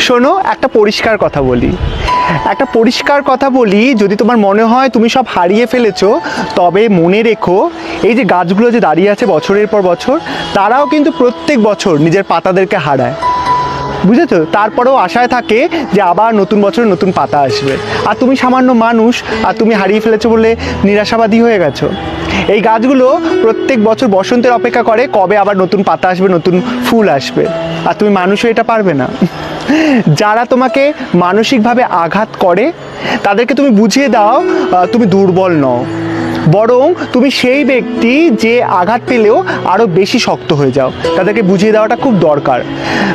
শোনো, একটা পরিষ্কার কথা বলি। একটা পরিষ্কার কথা বলি, যদি তোমার মনে হয় তুমি সব হারিয়ে ফেলেছো, তবে মনে রেখো, এই যে গাছগুলো যে দাঁড়িয়ে আছে বছরের পর বছর, তারাও কিন্তু প্রত্যেক বছর নিজের পাতাদেরকে হারায়। বুঝেছ? তারপরেও আশায় থাকে যে আবার নতুন বছরে নতুন পাতা আসবে। আর তুমি সামান্য মানুষ, আর তুমি হারিয়ে ফেলেছো বলে নিরাশাবাদী হয়ে গেছো। এই গাছগুলো প্রত্যেক বছর বসন্তের অপেক্ষা করে কবে আবার নতুন পাতা আসবে, নতুন ফুল আসবে। আর তুমি মানুষও এটা পারবে না। যারা তোমাকে মানসিকভাবে আঘাত করে তাদেরকে তুমি বুঝিয়ে দাও তুমি দুর্বল নও। বরং তুমি সেই ব্যক্তি যে আঘাত পেলেও আরও বেশি শক্ত হয়ে যাও। তাদেরকে বুঝিয়ে দেওয়াটা খুব দরকার।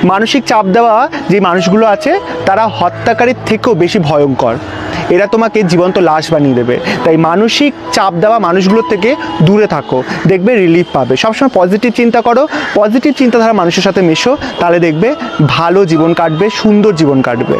মানসিক চাপ দেওয়া যে মানুষগুলো আছে, তারা হত্যাকারীর থেকেও বেশি ভয়ঙ্কর। এরা তোমাকে জীবন্ত লাশ বানিয়ে দেবে। তাই মানসিক চাপ দেওয়া মানুষগুলোর থেকে দূরে থাকো। দেখবে রিলিফ পাবে। সবসময় পজিটিভ চিন্তা করো। পজিটিভ চিন্তাধারা মানুষের সাথে মেশো। তাহলে দেখবে ভালো জীবন কাটবে, সুন্দর জীবন কাটবে।